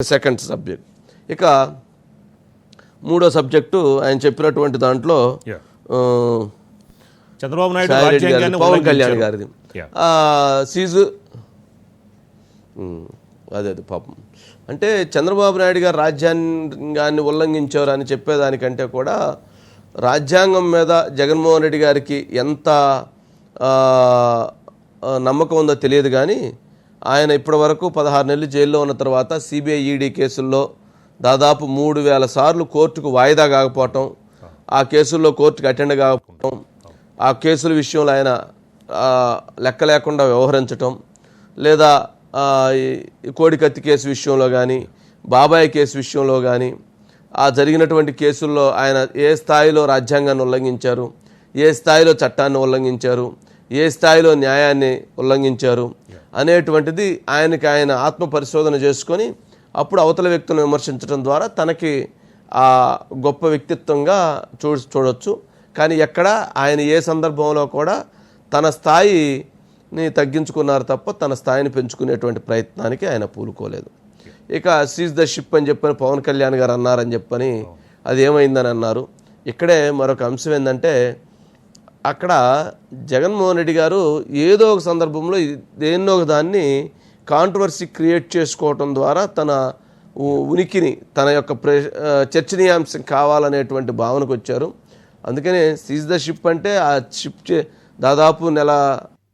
Second subject ఇక మూడో subject ఆయన చెప్పినటువంటి దాంట్లో చంద్రబాబు నాయుడు పవన్ కళ్యాణ్. గారిది. సీజు అదే అదే పాపం. అంటే చంద్రబాబు నాయుడు గారు రాజ్యాంగాన్ని ఉల్లంఘించారు అని చెప్పేదానికంటే కూడా రాజ్యాంగం మీద జగన్మోహన్ రెడ్డి గారికి ఎంత నమ్మకం ఉందో తెలియదు కానీ ఆయన ఇప్పటి వరకు పదహారు నెలలు జైల్లో ఉన్న తర్వాత సిబిఐ ఈడీ కేసుల్లో దాదాపు మూడు వేల సార్లు కోర్టుకు వాయిదా కాకపోవటం ఆ కేసుల్లో కోర్టుకు అటెండ్ కాకపోవటం ఆ కేసుల విషయంలో ఆయన లెక్క లేకుండా వ్యవహరించటం లేదా కోడికత్తి కేసు విషయంలో కానీ బాబాయ్ కేసు విషయంలో కానీ ఆ జరిగినటువంటి కేసుల్లో ఆయన ఏ స్థాయిలో రాజ్యాంగాన్ని ఉల్లంఘించారు ఏ స్థాయిలో చట్టాన్ని ఉల్లంఘించారు ఏ స్థాయిలో న్యాయాన్ని ఉల్లంఘించారు అనేటువంటిది ఆయనకి ఆయన ఆత్మ పరిశోధన చేసుకొని అప్పుడు అవతల వ్యక్తులను విమర్శించడం ద్వారా తనకి ఆ గొప్ప వ్యక్తిత్వంగా చూ చూడొచ్చు. కానీ ఎక్కడ ఆయన ఏ సందర్భంలో కూడా తన స్థాయిని తగ్గించుకున్నారు తప్ప తన స్థాయిని పెంచుకునేటువంటి ప్రయత్నానికి ఆయన పూలుకోలేదు. ఇక సీజ్ ద షిప్ అని చెప్పని పవన్ కళ్యాణ్ గారు అన్నారని చెప్పని అది ఏమైందని అన్నారు. ఇక్కడే మరొక అంశం ఏంటంటే అక్కడ జగన్మోహన్ రెడ్డి గారు ఏదో ఒక సందర్భంలో దేన్నో ఒక దాన్ని కాంట్రవర్సీ క్రియేట్ చేసుకోవటం ద్వారా తన ఉ- ఉనికిని తన యొక్క ప్రే చర్చనీయాంశం కావాలనేటువంటి భావనకు వచ్చారు. అందుకనే సీజ్ ద షిప్ అంటే ఆ షిప్ చే- దాదాపు నెల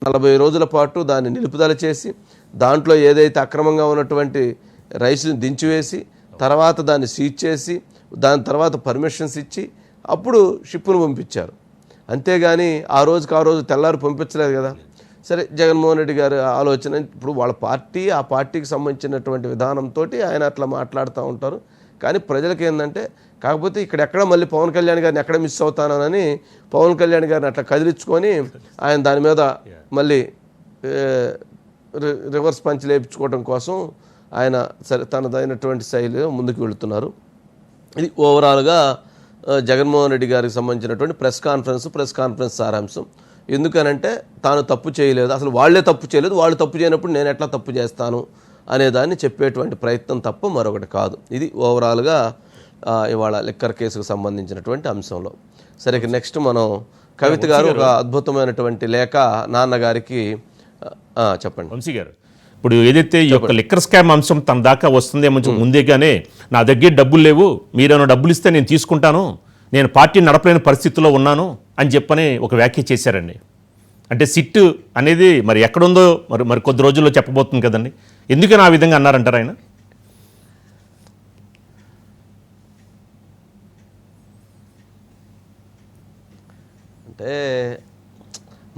నలభై రోజుల పాటు దాన్ని నిలుపుదల చేసి దాంట్లో ఏదైతే అక్రమంగా ఉన్నటువంటి రైస్ని దించివేసి తర్వాత దాన్ని సీజ్ చేసి దాని తర్వాత పర్మిషన్స్ ఇచ్చి అప్పుడు షిప్ను పంపించారు. అంతేగాని ఆ రోజుకి ఆ రోజు తెల్లారి పంపించలేదు కదా. సరే జగన్మోహన్ రెడ్డి గారు ఆలోచన ఇప్పుడు వాళ్ళ పార్టీ ఆ పార్టీకి సంబంధించినటువంటి విధానంతో ఆయన అట్లా మాట్లాడుతూ ఉంటారు. కానీ ప్రజలకు ఏంటంటే కాకపోతే ఇక్కడ ఎక్కడ మళ్ళీ పవన్ కళ్యాణ్ గారిని ఎక్కడ మిస్ అవుతానని పవన్ కళ్యాణ్ గారిని అట్లా కదిలించుకొని ఆయన దాని మీద మళ్ళీ రివర్స్ పంచ్ లేపించుకోవడం కోసం ఆయన సరే తనదైనటువంటి శైలిలో ముందుకు వెళుతున్నారు. ఇది ఓవరాల్గా జగన్మోహన్ రెడ్డి గారికి సంబంధించినటువంటి ప్రెస్ కాన్ఫరెన్స్ ప్రెస్ కాన్ఫరెన్స్ సారాంశం. ఎందుకనంటే తాను తప్పు చేయలేదు. అసలు వాళ్ళే తప్పు చేయలేదు. వాళ్ళు తప్పు చేయనప్పుడు నేను ఎట్లా తప్పు చేస్తాను అనేదాన్ని చెప్పేటువంటి ప్రయత్నం తప్ప మరొకటి కాదు. ఇది ఓవరాల్గా ఇవాళ లిక్కర్ కేసుకు సంబంధించినటువంటి అంశంలో. సరే నెక్స్ట్ మనం కవిత గారు ఒక అద్భుతమైనటువంటి లేఖ నాన్నగారికి చెప్పండి. వంశీ గారు ఇప్పుడు ఏదైతే ఈ యొక్క లిక్కర్ స్కామ్ అంశం తన దాకా వస్తుందేమో ముందేగానే నా దగ్గర డబ్బులు లేవు మీరేమైనా డబ్బులు ఇస్తే నేను తీసుకుంటాను నేను పార్టీ నడపలేని పరిస్థితిలో ఉన్నాను అని చెప్పని ఒక వ్యాఖ్య చేశారండి. అంటే సిట్ అనేది మరి ఎక్కడుందో మరి మరి కొద్ది రోజుల్లో చెప్పబోతుంది కదండి. ఎందుకని ఆ విధంగా అన్నారంటారు ఆయన? అంటే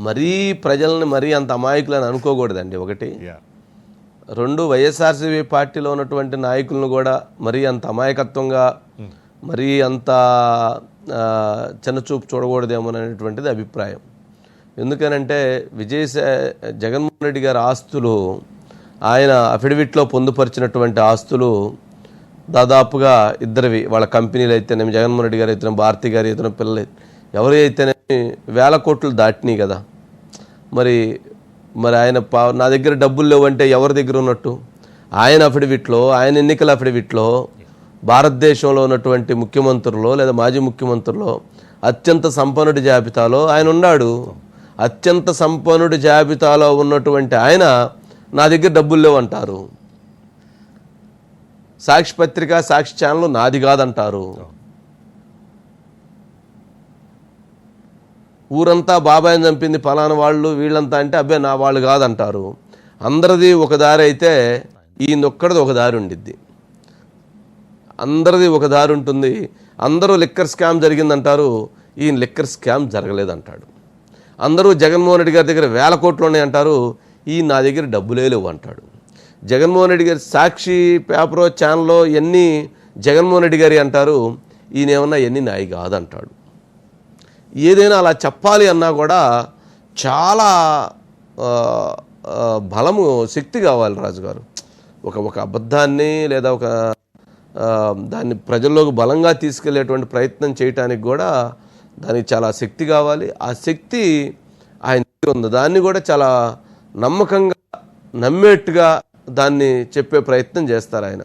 మరీ ప్రజల్ని మరీ అంత అమాయకులని అనుకోకూడదండి ఒకటి. రెండు వైఎస్ఆర్సీపీ పార్టీలో ఉన్నటువంటి నాయకులను కూడా మరీ అంత అమాయకత్వంగా మరీ అంత చిన్నచూపు చూడకూడదేమో అనేటువంటిది అభిప్రాయం. ఎందుకనంటే విజయసా జగన్మోహన్ రెడ్డి గారి ఆస్తులు ఆయన అఫిడవిట్లో పొందుపరిచినటువంటి ఆస్తులు దాదాపుగా ఇద్దరివి. వాళ్ళ కంపెనీలు అయితేనేమి జగన్మోహన్ రెడ్డి గారు అయితే భారతి గారు అయితే పిల్లలు ఎవరు అయితేనేమి వేల కోట్లు దాటినాయి కదా. మరి మరి ఆయన పా- నా దగ్గర డబ్బులు లేవంటే ఎవరి దగ్గర ఉన్నట్టు? ఆయన అఫిడవిట్లో ఆయన ఎన్నికల అఫిడవిట్లో భారతదేశంలో ఉన్నటువంటి ముఖ్యమంత్రుల్లో లేదా మాజీ ముఖ్యమంత్రులు అత్యంత సంపన్నుడి జాబితాలో ఆయన ఉన్నాడు. అత్యంత సంపన్నుడి జాబితాలో ఉన్నటువంటి ఆయన నా దగ్గర డబ్బులు లేవు అంటారు సాక్షి పత్రిక సాక్షి ఛానల్ నాది కాదంటారు. ఊరంతా బాబాయ్ని చంపింది ఫలానా వాళ్ళు వీళ్ళంతా అంటే అబ్బే నా వాళ్ళు కాదంటారు. అందరిది ఒక దారి అయితే ఈయనొక్కడిది ఒక దారి ఉండిద్ది. అందరిది ఒక దారి ఉంటుంది. అందరూ లిక్కర్ స్కామ్ జరిగిందంటారు. ఈయన లిక్కర్ స్కామ్ జరగలేదంటాడు. అందరూ జగన్మోహన్ రెడ్డి గారి దగ్గర వేల కోట్లు ఉన్నాయంటారు. ఈ నా దగ్గర డబ్బులే లేవు అంటాడు. జగన్మోహన్ రెడ్డి గారి సాక్షి పేపరు ఛానల్లో ఎన్ని జగన్మోహన్ రెడ్డి గారి అంటారు. ఈయన ఏమన్నా ఎన్ని నాయి కాదంటాడు. ఏదైనా అలా చెప్పాలి అన్నా కూడా చాలా బలము శక్తి కావాలి రాజుగారు. ఒక ఒక అబద్ధాన్ని లేదా ఒక దాన్ని ప్రజల్లోకి బలంగా తీసుకెళ్ళేటువంటి ప్రయత్నం చేయటానికి కూడా దానికి చాలా శక్తి కావాలి. ఆ శక్తి ఆయన ఉంది. దాన్ని కూడా చాలా నమ్మకంగా నమ్మేట్టుగా దాన్ని చెప్పే ప్రయత్నం చేస్తారు ఆయన.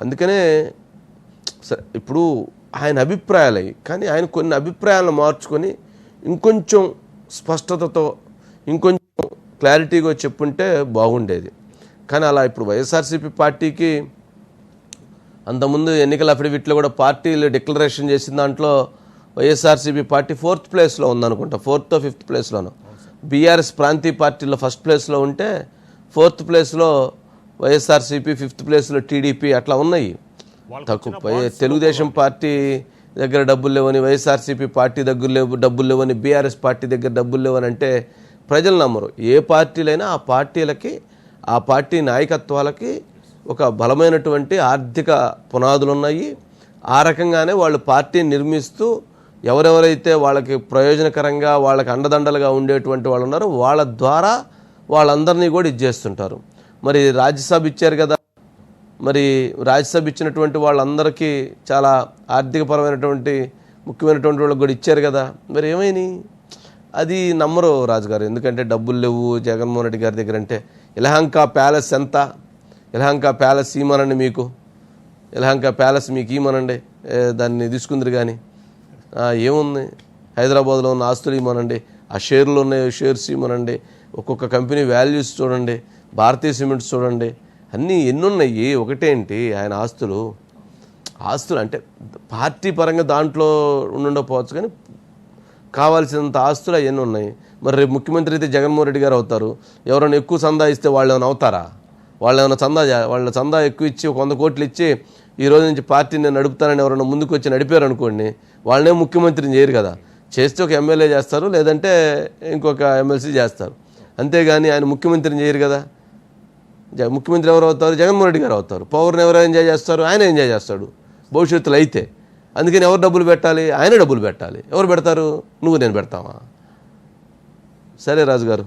అందుకనే సరే ఇప్పుడు ఆయన అభిప్రాయాలు కానీ ఆయన కొన్ని అభిప్రాయాలను మార్చుకొని ఇంకొంచెం స్పష్టతతో ఇంకొంచెం క్లారిటీగా చెప్పుంటే బాగుండేది. కానీ అలా ఇప్పుడు వైఎస్ఆర్సీపీ పార్టీకి అంతకుముందు ఎన్నికల అఫిడవిట్లో కూడా పార్టీలు డిక్లరేషన్ చేసిన దాంట్లో వైఎస్ఆర్సీపీ పార్టీ ఫోర్త్ ప్లేస్లో ఉందనుకుంటా. ఫోర్త్ ఫిఫ్త్ ప్లేస్లోను. బీఆర్ఎస్ ప్రాంతీయ పార్టీలో ఫస్ట్ ప్లేస్లో ఉంటే ఫోర్త్ ప్లేస్లో వైఎస్ఆర్సీపీ ఫిఫ్త్ ప్లేస్లో టీడీపీ అట్లా ఉన్నాయి. తక్కువ తెలుగుదేశం పార్టీ దగ్గర డబ్బులు లేవని వైఎస్ఆర్సీపీ పార్టీ దగ్గర లేవు డబ్బులు లేవని బీఆర్ఎస్ పార్టీ దగ్గర డబ్బులు లేవని అంటే ప్రజలు నమ్మరు. ఏ పార్టీలైనా ఆ పార్టీలకి ఆ పార్టీ నాయకత్వాలకి ఒక బలమైనటువంటి ఆర్థిక పునాదులు ఉన్నాయి ఆ రకంగానే వాళ్ళు పార్టీని నిర్మిస్తూ ఎవరెవరైతే వాళ్ళకి ప్రయోజనకరంగా వాళ్ళకి అండదండలుగా ఉండేటువంటి వాళ్ళు ఉన్నారో వాళ్ళ ద్వారా వాళ్ళందరినీ కూడా ఇచ్చేస్తుంటారు మరి రాజ్యసభ ఇచ్చారు కదా. మరి రాజ్యసభ ఇచ్చినటువంటి వాళ్ళందరికీ చాలా ఆర్థికపరమైనటువంటి ముఖ్యమైనటువంటి వాళ్ళకి కూడా ఇచ్చారు కదా. మరి ఏమైనాయి అది నమ్మరు రాజుగారు. ఎందుకంటే డబ్బులు లేవు. జగన్మోహన్ రెడ్డి గారి దగ్గర అంటే ఇలహంక ప్యాలెస్ ఎంత? ఇలహంక ప్యాలెస్ ఇమ్మనండి మీకు? ఇలహంక ప్యాలెస్ మీకు ఇమ్మనండి దాన్ని తీసుకుందరు కానీ. ఏముంది? హైదరాబాద్లో ఉన్న ఆస్తులు ఇమ్మనండి ఆ షేర్లు ఉన్న షేర్స్ ఇమ్మనండి ఒక్కొక్క కంపెనీ వాల్యూస్ చూడండి. భారతీయ సిమెంట్స్ చూడండి. అన్నీ ఎన్నున్నాయి. ఒకటేంటి ఆయన ఆస్తులు. ఆస్తులు అంటే పార్టీ పరంగా దాంట్లో ఉండకపోవచ్చు కానీ కావాల్సినంత ఆస్తులు అవన్నీ ఉన్నాయి మరి రేపు ముఖ్యమంత్రి అయితే జగన్మోహన్ రెడ్డి గారు అవుతారు. ఎవరైనా ఎక్కువ చందా ఇస్తే వాళ్ళు ఏమైనా అవుతారా? వాళ్ళు ఏమైనా చందా వాళ్ళ చందా ఎక్కువ ఇచ్చి ఒక వంద కోట్లు ఇచ్చి ఈ రోజు నుంచి పార్టీని నడుపుతారని నడుపుతానని ఎవరైనా ముందుకు వచ్చి నడిపారు అనుకోండి వాళ్ళనే ముఖ్యమంత్రిని చేయరు కదా. చేస్తే ఒక ఎమ్మెల్యే చేస్తారు లేదంటే ఇంకొక ఎమ్మెల్సీ చేస్తారు. అంతేగాని ఆయన ముఖ్యమంత్రిని చేయరు కదా. ముఖ్యమంత్రి ఎవరు అవుతారు? జగన్మోహన్ రెడ్డి గారు అవుతారు. పవర్ని ఎవరు ఎంజాయ్ చేస్తారు? ఆయన ఎంజాయ్ చేస్తాడు. భవిష్యత్తులో అయితే. అందుకని ఎవరు డబ్బులు పెట్టాలి? ఆయన డబ్బులు పెట్టాలి. ఎవరు పెడతారు? నువ్వు నేను పెడతావా? సరే రాజుగారు.